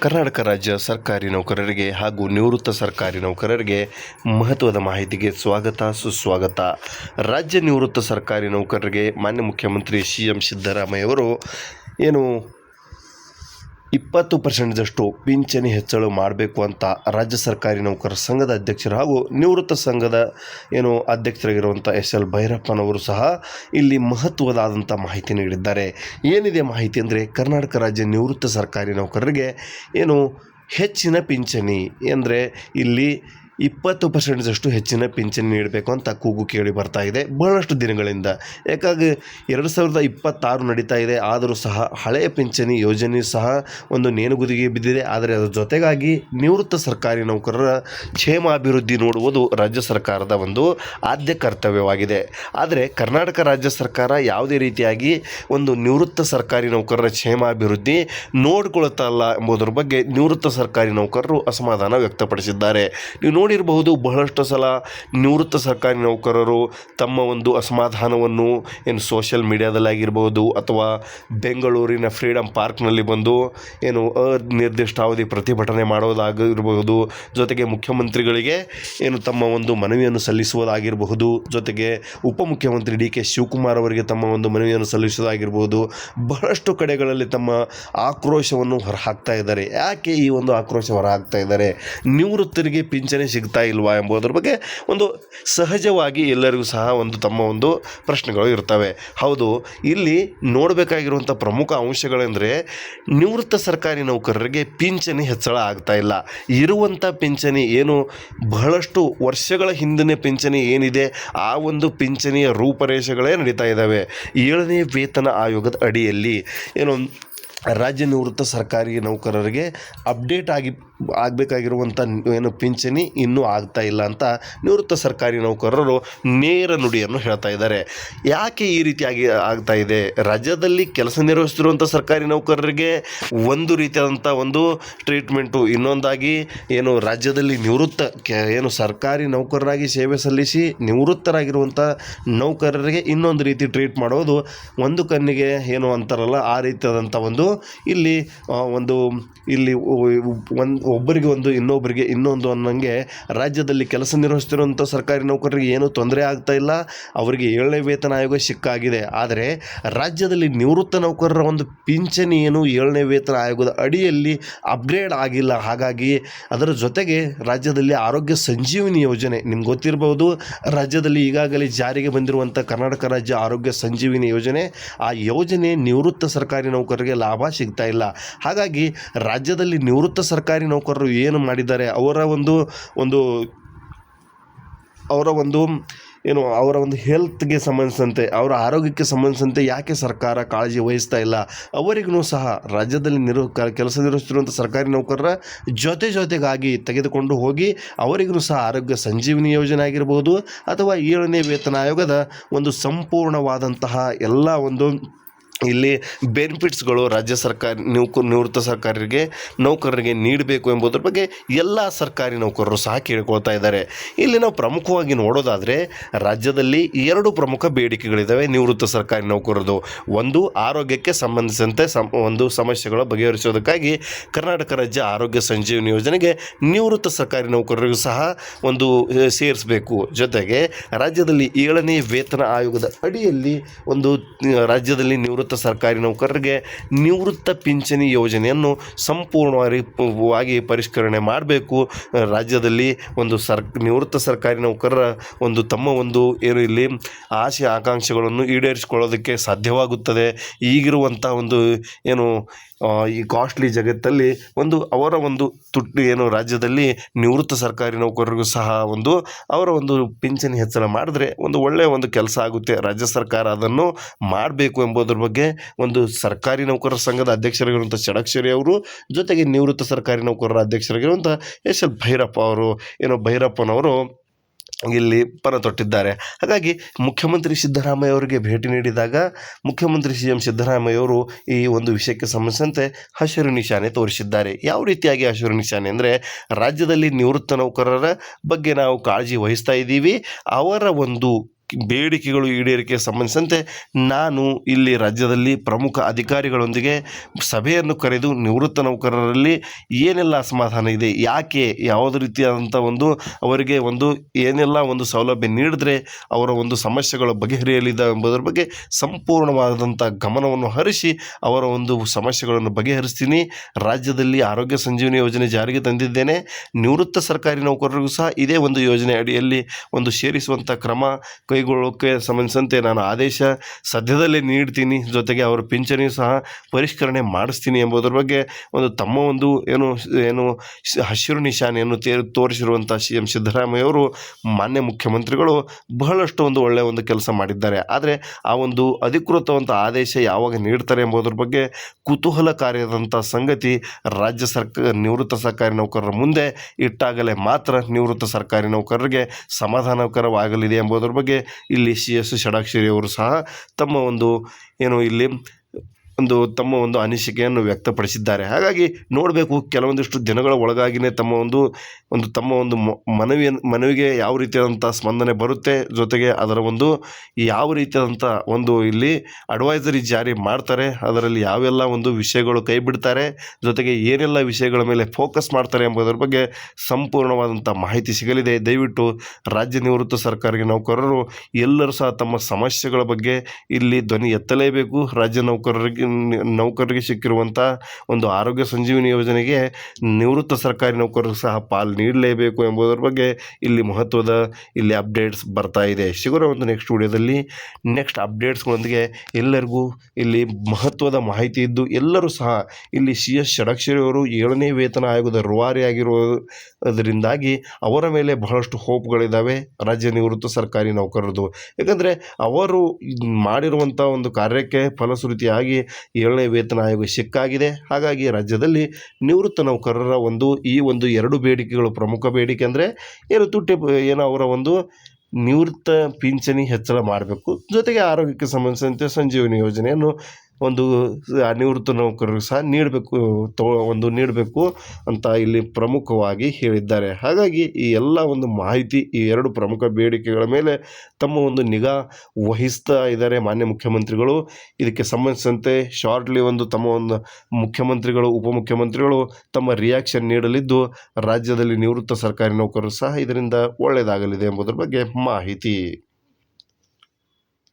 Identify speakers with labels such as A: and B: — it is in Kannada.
A: ಕರ್ನಾಟಕ ರಾಜ್ಯ ಸರ್ಕಾರಿ ನೌಕರರಿಗೆ ಹಾಗೂ ನಿವೃತ್ತ ಸರ್ಕಾರಿ ನೌಕರರಿಗೆ ಮಹತ್ವದ ಮಾಹಿತಿಗೆ ಸ್ವಾಗತ, ಸುಸ್ವಾಗತ. ರಾಜ್ಯ ನಿವೃತ್ತ ಸರ್ಕಾರಿ ನೌಕರರಿಗೆ ಮಾನ್ಯ ಮುಖ್ಯಮಂತ್ರಿ ಸಿ ಎಂ ಸಿದ್ದರಾಮಯ್ಯವರು ಏನು ಇಪ್ಪತ್ತು ಪರ್ಸೆಂಟ್ದಷ್ಟು ಪಿಂಚಣಿ ಹೆಚ್ಚಳ ಮಾಡಬೇಕು ಅಂತ ರಾಜ್ಯ ಸರ್ಕಾರಿ ನೌಕರರ ಸಂಘದ ಅಧ್ಯಕ್ಷರು ಹಾಗೂ ನಿವೃತ್ತ ಸಂಘದ ಏನು ಅಧ್ಯಕ್ಷರಾಗಿರುವಂಥ ಎಸ್ ಎಲ್ ಭೈರಪ್ಪನವರು ಸಹ ಇಲ್ಲಿ ಮಹತ್ವದಾದಂಥ ಮಾಹಿತಿ ನೀಡಿದ್ದಾರೆ. ಏನಿದೆ ಮಾಹಿತಿ ಅಂದರೆ ಕರ್ನಾಟಕ ರಾಜ್ಯ ನಿವೃತ್ತ ಸರ್ಕಾರಿ ನೌಕರರಿಗೆ ಏನು ಹೆಚ್ಚಿನ ಪಿಂಚಣಿ ಅಂದರೆ ಇಲ್ಲಿ ಇಪ್ಪತ್ತು ಪರ್ಸೆಂಟ್ದಷ್ಟು ಹೆಚ್ಚಿನ ಪಿಂಚಣಿ ನೀಡಬೇಕು ಅಂತ ಕೂಗು ಕೇಳಿ ಬರ್ತಾ ಇದೆ. ಬಹಳಷ್ಟು ದಿನಗಳಿಂದ. ಯಾಕಾಗಿ ಎರಡು ಸಾವಿರದ ಇಪ್ಪತ್ತಾರು ನಡೀತಾ ಇದೆ. ಆದರೂ ಸಹ ಹಳೆಯ ಪಿಂಚಣಿ ಯೋಜನೆ ಸಹ ಒಂದು ನೇಣುಗುದಿಗೆ ಬಿದ್ದಿದೆ. ಆದರೆ ಅದರ ಜೊತೆಗಾಗಿ ನಿವೃತ್ತ ಸರ್ಕಾರಿ ನೌಕರರ ಕ್ಷೇಮಾಭಿವೃದ್ಧಿ ನೋಡುವುದು ರಾಜ್ಯ ಸರ್ಕಾರದ ಒಂದು ಆದ್ಯ ಕರ್ತವ್ಯವಾಗಿದೆ. ಆದರೆ ಕರ್ನಾಟಕ ರಾಜ್ಯ ಸರ್ಕಾರ ಯಾವುದೇ ರೀತಿಯಾಗಿ ಒಂದು ನಿವೃತ್ತ ಸರ್ಕಾರಿ ನೌಕರರ ಕ್ಷೇಮಾಭಿವೃದ್ಧಿ ನೋಡಿಕೊಳ್ಳುತ್ತಲ್ಲ ಎಂಬುದರ ಬಗ್ಗೆ ನಿವೃತ್ತ ಸರ್ಕಾರಿ ನೌಕರರು ಅಸಮಾಧಾನ ವ್ಯಕ್ತಪಡಿಸಿದ್ದಾರೆ. ನೀವು ನೋಡಿರಬಹುದು. ಬಹಳಷ್ಟು ಸಲ ನಿವೃತ್ತ ಸರ್ಕಾರಿ ನೌಕರರು ತಮ್ಮ ಒಂದು ಅಸಮಾಧಾನವನ್ನು ಏನು ಸೋಷಿಯಲ್ ಮೀಡ್ಯಾದಲ್ಲಾಗಿರ್ಬೋದು ಅಥವಾ ಬೆಂಗಳೂರಿನ ಫ್ರೀಡಮ್ ಪಾರ್ಕ್ನಲ್ಲಿ ಬಂದು ಏನು ಅನಿರ್ದಿಷ್ಟಾವಧಿ ಪ್ರತಿಭಟನೆ ಮಾಡೋದಾಗಿರಬಹುದು. ಜೊತೆಗೆ ಮುಖ್ಯಮಂತ್ರಿಗಳಿಗೆ ಏನು ತಮ್ಮ ಒಂದು ಮನವಿಯನ್ನು ಸಲ್ಲಿಸುವುದಾಗಿರಬಹುದು. ಜೊತೆಗೆ ಉಪಮುಖ್ಯಮಂತ್ರಿ ಡಿ ಕೆ ಶಿವಕುಮಾರ್ ಅವರಿಗೆ ತಮ್ಮ ಒಂದು ಮನವಿಯನ್ನು ಸಲ್ಲಿಸುವುದಾಗಿರ್ಬೋದು ಬಹಳಷ್ಟು ಕಡೆಗಳಲ್ಲಿ ತಮ್ಮ ಆಕ್ರೋಶವನ್ನು ಹೊರಹಾಕ್ತಾ ಇದ್ದಾರೆ. ಯಾಕೆ ಈ ಒಂದು ಆಕ್ರೋಶ ಹೊರಹಾಕ್ತಾ ಇದ್ದಾರೆ? ನಿವೃತ್ತರಿಗೆ ಪಿಂಚಣಿ ಸಿಗ್ತಾ ಇಲ್ವಾ ಎಂಬುದರ ಬಗ್ಗೆ ಒಂದು ಸಹಜವಾಗಿ ಎಲ್ಲರಿಗೂ ಸಹ ಒಂದು ತಮ್ಮ ಒಂದು ಪ್ರಶ್ನೆಗಳು ಇರ್ತವೆ. ಹೌದು, ಇಲ್ಲಿ ನೋಡಬೇಕಾಗಿರುವಂಥ ಪ್ರಮುಖ ಅಂಶಗಳೆಂದರೆ ನಿವೃತ್ತ ಸರ್ಕಾರಿ ನೌಕರರಿಗೆ ಪಿಂಚಣಿ ಹೆಚ್ಚಳ ಆಗ್ತಾ ಇಲ್ಲ. ಇರುವಂಥ ಪಿಂಚಣಿ ಏನು ಬಹಳಷ್ಟು ವರ್ಷಗಳ ಹಿಂದಿನ ಪಿಂಚಣಿ ಏನಿದೆ, ಆ ಒಂದು ಪಿಂಚಣಿಯ ರೂಪರೇಷೆಗಳೇ ನಡೀತಾ ಇದ್ದಾವೆ. ಏಳನೇ ವೇತನ ಆಯೋಗದ ಅಡಿಯಲ್ಲಿ ಏನು, ರಾಜ್ಯ ನಿವೃತ್ತ ಸರ್ಕಾರಿ ನೌಕರರಿಗೆ ಅಪ್ಡೇಟ್ ಆಗಿ ಆಗಬೇಕಾಗಿರುವಂಥ ಏನು ಪಿಂಚಣಿ ಇನ್ನೂ ಆಗ್ತಾ ಇಲ್ಲ ಅಂತ ನಿವೃತ್ತ ಸರ್ಕಾರಿ ನೌಕರರು ನೇರ ನುಡಿಯನ್ನು ಹೇಳ್ತಾ ಇದ್ದಾರೆ. ಯಾಕೆ ಈ ರೀತಿಯಾಗಿ ಆಗ್ತಾ ಇದೆ? ರಾಜ್ಯದಲ್ಲಿ ಕೆಲಸ ನಿರ್ವಹಿಸ್ತಿರುವಂಥ ಸರ್ಕಾರಿ ನೌಕರರಿಗೆ ಒಂದು ರೀತಿಯಾದಂಥ ಒಂದು ಟ್ರೀಟ್ಮೆಂಟು, ಇನ್ನೊಂದಾಗಿ ಏನು ರಾಜ್ಯದಲ್ಲಿ ನಿವೃತ್ತ ಏನು ಸರ್ಕಾರಿ ನೌಕರರಾಗಿ ಸೇವೆ ಸಲ್ಲಿಸಿ ನಿವೃತ್ತರಾಗಿರುವಂಥ ನೌಕರರಿಗೆ ಇನ್ನೊಂದು ರೀತಿ ಟ್ರೀಟ್ ಮಾಡೋದು ಒಂದು ಕಣ್ಣಿಗೆ ಏನು ಅಂತಾರಲ್ಲ, ಆ ರೀತಿಯಾದಂಥ ಒಂದು ಇಲ್ಲಿ ಒಂದು ಇಲ್ಲಿ ಒಂದು ಒಬ್ಬರಿಗೆ ಒಂದು, ಇನ್ನೊಬ್ಬರಿಗೆ ಇನ್ನೊಂದು ಅನ್ನೋಂಗೆ ರಾಜ್ಯದಲ್ಲಿ ಕೆಲಸ ನಿರ್ವಹಿಸ್ತಿರುವಂಥ ಸರ್ಕಾರಿ ನೌಕರರಿಗೆ ಏನೂ ತೊಂದರೆ ಆಗ್ತಾ ಇಲ್ಲ. ಅವರಿಗೆ ಏಳನೇ ವೇತನ ಆಯೋಗ ಸಿಕ್ಕಾಗಿದೆ. ಆದರೆ ರಾಜ್ಯದಲ್ಲಿ ನಿವೃತ್ತ ನೌಕರರ ಒಂದು ಪಿಂಚಣಿ ಏನು ಏಳನೇ ವೇತನ ಆಯೋಗದ ಅಡಿಯಲ್ಲಿ ಅಪ್ಗ್ರೇಡ್ ಆಗಿಲ್ಲ. ಹಾಗಾಗಿ ಅದರ ಜೊತೆಗೆ ರಾಜ್ಯದಲ್ಲಿ ಆರೋಗ್ಯ ಸಂಜೀವಿನಿ ಯೋಜನೆ, ನಿಮ್ಗೆ ಗೊತ್ತಿರಬಹುದು ರಾಜ್ಯದಲ್ಲಿ ಈಗಾಗಲೇ ಜಾರಿಗೆ ಬಂದಿರುವಂಥ ಕರ್ನಾಟಕ ರಾಜ್ಯ ಆರೋಗ್ಯ ಸಂಜೀವಿನಿ ಯೋಜನೆ, ಆ ಯೋಜನೆ ನಿವೃತ್ತ ಸರ್ಕಾರಿ ನೌಕರರಿಗೆ ಲಾಭ ಸಿಗ್ತಾ ಇಲ್ಲ. ಹಾಗಾಗಿ ರಾಜ್ಯದಲ್ಲಿ ನಿವೃತ್ತ ಸರ್ಕಾರಿ ನೌಕರರು ಏನು ಮಾಡಿದ್ದಾರೆ, ಅವರ ಒಂದು ಒಂದು, ಅವರ ಒಂದು, ಏನು, ಅವರ ಒಂದು ಹೆಲ್ತ್ಗೆ ಸಂಬಂಧಿಸಿದಂತೆ, ಅವರ ಆರೋಗ್ಯಕ್ಕೆ ಸಂಬಂಧಿಸಿದಂತೆ ಯಾಕೆ ಸರ್ಕಾರ ಕಾಳಜಿ ವಹಿಸ್ತಾ ಇಲ್ಲ? ಅವರಿಗೂ ಸಹ ರಾಜ್ಯದಲ್ಲಿ ನಿರು ಕೆಲಸ ನಿರ್ವಹಿಸುತ್ತಿರುವಂಥ ಸರ್ಕಾರಿ ನೌಕರರ ಜೊತೆ ಜೊತೆಗಾಗಿ ತೆಗೆದುಕೊಂಡು ಹೋಗಿ, ಅವರಿಗೂ ಸಹ ಆರೋಗ್ಯ ಸಂಜೀವಿನಿ ಯೋಜನೆ ಆಗಿರ್ಬೋದು ಅಥವಾ ಏಳನೇ ವೇತನ ಆಯೋಗದ ಒಂದು ಸಂಪೂರ್ಣವಾದಂತಹ ಎಲ್ಲ ಒಂದು ಇಲ್ಲಿ ಬೆನಿಫಿಟ್ಸ್ಗಳು ರಾಜ್ಯ ಸರ್ಕಾರ ನೌಕ ನಿವೃತ್ತ ಸರ್ಕಾರರಿಗೆ, ನೌಕರರಿಗೆ ನೀಡಬೇಕು ಎಂಬುದರ ಬಗ್ಗೆ ಎಲ್ಲ ಸರ್ಕಾರಿ ನೌಕರರು ಸಹ ಕೇಳ್ಕೊಳ್ತಾ ಇದ್ದಾರೆ. ಇಲ್ಲಿ ನಾವು ಪ್ರಮುಖವಾಗಿ ನೋಡೋದಾದರೆ ರಾಜ್ಯದಲ್ಲಿ ಎರಡು ಪ್ರಮುಖ ಬೇಡಿಕೆಗಳಿದ್ದಾವೆ ನಿವೃತ್ತ ಸರ್ಕಾರಿ ನೌಕರರದು. ಒಂದು, ಆರೋಗ್ಯಕ್ಕೆ ಸಂಬಂಧಿಸಿದಂತೆ ಸಮ ಒಂದು ಸಮಸ್ಯೆಗಳ ಬಗೆಹರಿಸೋದಕ್ಕಾಗಿ ಕರ್ನಾಟಕ ರಾಜ್ಯ ಆರೋಗ್ಯ ಸಂಜೀವನಿ ಯೋಜನೆಗೆ ನಿವೃತ್ತ ಸರ್ಕಾರಿ ನೌಕರರಿಗೂ ಸಹ ಒಂದು ಸೇರಿಸಬೇಕು. ಜೊತೆಗೆ ರಾಜ್ಯದಲ್ಲಿ ಏಳನೇ ವೇತನ ಆಯೋಗದ ಅಡಿಯಲ್ಲಿ ಒಂದು, ರಾಜ್ಯದಲ್ಲಿ ನಿವೃತ್ತ ಸರ್ಕಾರಿ ನೌಕರರಿಗೆ ನಿವೃತ್ತ ಪಿಂಚಣಿ ಯೋಜನೆಯನ್ನು ಸಂಪೂರ್ಣವಾಗಿ ಪರಿಷ್ಕರಣೆ ಮಾಡಬೇಕು. ರಾಜ್ಯದಲ್ಲಿ ಒಂದು ಸರ್, ನಿವೃತ್ತ ಸರ್ಕಾರಿ ನೌಕರರ ಒಂದು ತಮ್ಮ ಒಂದು ಏನು ಇಲ್ಲಿ ಆಸೆ, ಆಕಾಂಕ್ಷೆಗಳನ್ನು ಈಡೇರಿಸಿಕೊಳ್ಳೋದಕ್ಕೆ ಸಾಧ್ಯವಾಗುತ್ತದೆ. ಈಗಿರುವಂಥ ಒಂದು ಏನು ಈ ಕಾಸ್ಟ್ಲಿ ಜಗತ್ತಲ್ಲಿ ಒಂದು ಅವರ ಒಂದು ತುಟ್ಟು ಏನು ರಾಜ್ಯದಲ್ಲಿ ನಿವೃತ್ತ ಸರ್ಕಾರಿ ನೌಕರರಿಗೂ ಸಹ ಒಂದು ಅವರ ಒಂದು ಪಿಂಚಣಿ ಹೆಚ್ಚಳ ಮಾಡಿದ್ರೆ ಒಂದು ಒಳ್ಳೆಯ ಒಂದು ಕೆಲಸ ಆಗುತ್ತೆ. ರಾಜ್ಯ ಸರ್ಕಾರ ಅದನ್ನು ಮಾಡಬೇಕು ಎಂಬುದರ ಬಗ್ಗೆ ಒಂದು ಸರ್ಕಾರಿ ನೌಕರರ ಸಂಘದ ಅಧ್ಯಕ್ಷರಾಗಿರುವಂಥ ಷಡಕ್ಷರಿ ಅವರು, ಜೊತೆಗೆ ನಿವೃತ್ತ ಸರ್ಕಾರಿ ನೌಕರರ ಅಧ್ಯಕ್ಷರಾಗಿರುವಂಥ ಎಸ್ ಎಲ್ ಭೈರಪ್ಪ ಅವರು, ಏನೋ ಭೈರಪ್ಪನವರು ಇಲ್ಲಿ ಪರ ತೊಟ್ಟಿದ್ದಾರೆ. ಹಾಗಾಗಿ ಮುಖ್ಯಮಂತ್ರಿ ಸಿದ್ದರಾಮಯ್ಯ ಅವರಿಗೆ ಭೇಟಿ ನೀಡಿದಾಗ ಮುಖ್ಯಮಂತ್ರಿ ಸಿ ಎಂ ಸಿದ್ದರಾಮಯ್ಯ ಅವರು ಈ ಒಂದು ವಿಷಯಕ್ಕೆ ಸಂಬಂಧಿಸಿದಂತೆ ಹಸಿರು ನಿಶಾನೆ ತೋರಿಸಿದ್ದಾರೆ. ಯಾವ ರೀತಿಯಾಗಿ ಹಸಿರು ನಿಶಾನೆ ಅಂದರೆ ರಾಜ್ಯದಲ್ಲಿ ನಿವೃತ್ತ ನೌಕರರ ಬಗ್ಗೆ ನಾವು ಕಾಳಜಿ ವಹಿಸ್ತಾ ಇದ್ದೀವಿ. ಅವರ ಒಂದು ಬೇಡಿಕೆಗಳು ಈಡೇರಿಕೆ ಸಂಬಂಧಿಸಿದಂತೆ ನಾನು ಇಲ್ಲಿ ರಾಜ್ಯದಲ್ಲಿ ಪ್ರಮುಖ ಅಧಿಕಾರಿಗಳೊಂದಿಗೆ ಸಭೆಯನ್ನು ಕರೆದು ನಿವೃತ್ತ ನೌಕರರಲ್ಲಿ ಏನೆಲ್ಲ ಅಸಮಾಧಾನ ಇದೆ, ಯಾಕೆ ಯಾವುದೇ ರೀತಿಯಾದಂಥ ಒಂದು ಅವರಿಗೆ ಒಂದು ಏನೆಲ್ಲ ಒಂದು ಸೌಲಭ್ಯ ನೀಡಿದ್ರೆ ಅವರ ಒಂದು ಸಮಸ್ಯೆಗಳು ಬಗೆಹರಿಯಲಿದೆ ಎಂಬುದರ ಬಗ್ಗೆ ಸಂಪೂರ್ಣವಾದಂಥ ಗಮನವನ್ನು ಹರಿಸಿ ಅವರ ಒಂದು ಸಮಸ್ಯೆಗಳನ್ನು ಬಗೆಹರಿಸ್ತೀನಿ. ರಾಜ್ಯದಲ್ಲಿ ಆರೋಗ್ಯ ಸಂಜೀವನಿ ಯೋಜನೆ ಜಾರಿಗೆ ತಂದಿದ್ದೇನೆ. ನಿವೃತ್ತ ಸರ್ಕಾರಿ ನೌಕರರಿಗೂ ಸಹ ಇದೇ ಒಂದು ಯೋಜನೆ ಅಡಿಯಲ್ಲಿ ಒಂದು ಸೇರಿಸುವಂಥ ಕ್ರಮ ಕೈಗೊಳ್ಳೋಕ್ಕೆ ಸಂಬಂಧಿಸಿದಂತೆ ನಾನು ಆದೇಶ ಸದ್ಯದಲ್ಲೇ ನೀಡ್ತೀನಿ. ಜೊತೆಗೆ ಅವರ ಪಿಂಚಣಿ ಸಹ ಪರಿಷ್ಕರಣೆ ಮಾಡಿಸ್ತೀನಿ ಎಂಬುದರ ಬಗ್ಗೆ ಒಂದು ತಮ್ಮ ಒಂದು ಏನು ಏನು ಹಸಿರು ನಿಶಾನೆಯನ್ನು ತೇ ತೋರಿಸಿರುವಂಥ ಸಿ ಎಂ ಸಿದ್ದರಾಮಯ್ಯವರು ಮಾನ್ಯ ಮುಖ್ಯಮಂತ್ರಿಗಳು ಬಹಳಷ್ಟು ಒಂದು ಒಳ್ಳೆಯ ಒಂದು ಕೆಲಸ ಮಾಡಿದ್ದಾರೆ. ಆದರೆ ಆ ಒಂದು ಅಧಿಕೃತವಂಥ ಆದೇಶ ಯಾವಾಗ ನೀಡ್ತಾರೆ ಎಂಬುದರ ಬಗ್ಗೆ ಕುತೂಹಲಕಾರಿಯಾದಂಥ ಸಂಗತಿ ರಾಜ್ಯ ಸರ್ಕಾರ ನಿವೃತ್ತ ಸರ್ಕಾರಿ ನೌಕರರ ಮುಂದೆ ಇಟ್ಟಾಗಲೇ ಮಾತ್ರ ನಿವೃತ್ತ ಸರ್ಕಾರಿ ನೌಕರರಿಗೆ ಸಮಾಧಾನಕರವಾಗಲಿದೆ ಎಂಬುದರ ಬಗ್ಗೆ ಇಲ್ಲಿ ಸಿ ಎಸ್ ಷಡಾಕ್ಷರಿಯವರು ಸಹ ತಮ್ಮ ಒಂದು ಏನು ಇಲ್ಲಿ ಒಂದು ತಮ್ಮ ಒಂದು ಅನಿಸಿಕೆಯನ್ನು ವ್ಯಕ್ತಪಡಿಸಿದ್ದಾರೆ. ಹಾಗಾಗಿ ನೋಡಬೇಕು, ಕೆಲವೊಂದಿಷ್ಟು ದಿನಗಳ ಒಳಗಾಗಿಯೇ ತಮ್ಮ ಒಂದು ಒಂದು ತಮ್ಮ ಒಂದು ಮನವಿಯನ್ನು ಮನವಿಗೆ ಯಾವ ರೀತಿಯಾದಂಥ ಸ್ಪಂದನೆ ಬರುತ್ತೆ, ಜೊತೆಗೆ ಅದರ ಒಂದು ಯಾವ ರೀತಿಯಾದಂಥ ಒಂದು ಇಲ್ಲಿ ಅಡ್ವೈಸರಿ ಜಾರಿ ಮಾಡ್ತಾರೆ, ಅದರಲ್ಲಿ ಯಾವೆಲ್ಲ ಒಂದು ವಿಷಯಗಳು ಕೈ ಬಿಡ್ತಾರೆ, ಜೊತೆಗೆ ಏನೆಲ್ಲ ವಿಷಯಗಳ ಮೇಲೆ ಫೋಕಸ್ ಮಾಡ್ತಾರೆ ಎಂಬುದರ ಬಗ್ಗೆ ಸಂಪೂರ್ಣವಾದಂಥ ಮಾಹಿತಿ ಸಿಗಲಿದೆ. ದಯವಿಟ್ಟು ರಾಜ್ಯ ನಿವೃತ್ತ ಸರ್ಕಾರಿ ನೌಕರರು ಎಲ್ಲರೂ ಸಹ ತಮ್ಮ ಸಮಸ್ಯೆಗಳ ಬಗ್ಗೆ ಇಲ್ಲಿ ಧ್ವನಿ ಎತ್ತಲೇಬೇಕು. ರಾಜ್ಯ ನೌಕರರಿಗೆ ನೌಕರರಿಗೆ ಸಿಕ್ಕಿರುವಂಥ ಒಂದು ಆರೋಗ್ಯ ಸಂಜೀವಿನಿ ಯೋಜನೆಗೆ ನಿವೃತ್ತ ಸರ್ಕಾರಿ ನೌಕರರು ಸಹ ಪಾಲು ನೀಡಲೇಬೇಕು ಎಂಬುದರ ಬಗ್ಗೆ ಇಲ್ಲಿ ಮಹತ್ವದ ಇಲ್ಲಿ ಅಪ್ಡೇಟ್ಸ್ ಬರ್ತಾ ಇದೆ. ಸಿಗೋಣ ಒಂದು ನೆಕ್ಸ್ಟ್ ವಿಡಿಯೋದಲ್ಲಿ. ನೆಕ್ಸ್ಟ್ ಅಪ್ಡೇಟ್ಸ್ಗಳೊಂದಿಗೆ ಎಲ್ಲರಿಗೂ ಇಲ್ಲಿ ಮಹತ್ವದ ಮಾಹಿತಿ ಇದ್ದು ಎಲ್ಲರೂ ಸಹ ಇಲ್ಲಿ ಸಿ ಎಸ್ ಷಡಕ್ಷರಿಯವರು ಏಳನೇ ವೇತನ ಆಯೋಗದ ರೂವಾರಿ ಆಗಿರುವುದರಿಂದಾಗಿ ಅವರ ಮೇಲೆ ಬಹಳಷ್ಟು ಹೋಪ್ಗಳಿದ್ದಾವೆ. ರಾಜ್ಯ ನಿವೃತ್ತ ಸರ್ಕಾರಿ ನೌಕರರದು ಯಾಕಂದರೆ ಅವರು ಮಾಡಿರುವಂಥ ಒಂದು ಕಾರ್ಯಕ್ಕೆ ಫಲಶ್ರುತಿಯಾಗಿ ಏಳನೇ ವೇತನ ಆಯೋಗ ಸಿಕ್ಕಾಗಿದೆ. ಹಾಗಾಗಿ ರಾಜ್ಯದಲ್ಲಿ ನಿವೃತ್ತ ನೌಕರರ ಒಂದು, ಈ ಒಂದು ಎರಡು ಬೇಡಿಕೆಗಳು ಪ್ರಮುಖ ಬೇಡಿಕೆ ಅಂದರೆ ಏನು ತುಟ್ಟಿ ಏನೋ ಅವರ ಒಂದು ನಿವೃತ್ತ ಪಿಂಚಣಿ ಹೆಚ್ಚಳ ಮಾಡಬೇಕು. ಜೊತೆಗೆ ಆರೋಗ್ಯಕ್ಕೆ ಸಂಬಂಧಿಸಿದಂತೆ ಸಂಜೀವನಿ ಯೋಜನೆಯನ್ನು ಒಂದು ನಿವೃತ್ತ ನೌಕರರು ಸಹ ನೀಡಬೇಕು, ತೊ ಒಂದು ನೀಡಬೇಕು ಅಂತ ಇಲ್ಲಿ ಪ್ರಮುಖವಾಗಿ ಹೇಳಿದ್ದಾರೆ. ಹಾಗಾಗಿ ಈ ಎಲ್ಲ ಒಂದು ಮಾಹಿತಿ, ಈ ಎರಡು ಪ್ರಮುಖ ಬೇಡಿಕೆಗಳ ಮೇಲೆ ತಮ್ಮ ಒಂದು ನಿಗಾ ವಹಿಸ್ತಾ ಇದ್ದಾರೆ ಮಾನ್ಯ ಮುಖ್ಯಮಂತ್ರಿಗಳು. ಇದಕ್ಕೆ ಸಂಬಂಧಿಸಿದಂತೆ ಶಾರ್ಟ್ಲಿ ಒಂದು ತಮ್ಮ ಒಂದು ಮುಖ್ಯಮಂತ್ರಿಗಳು, ಉಪಮುಖ್ಯಮಂತ್ರಿಗಳು ತಮ್ಮ ರಿಯಾಕ್ಷನ್ ನೀಡಲಿದ್ದು, ರಾಜ್ಯದಲ್ಲಿ ನಿವೃತ್ತ ಸರ್ಕಾರಿ ನೌಕರರು ಸಹ ಇದರಿಂದ ಒಳ್ಳೆಯದಾಗಲಿದೆ ಎಂಬುದರ ಬಗ್ಗೆ ಮಾಹಿತಿ.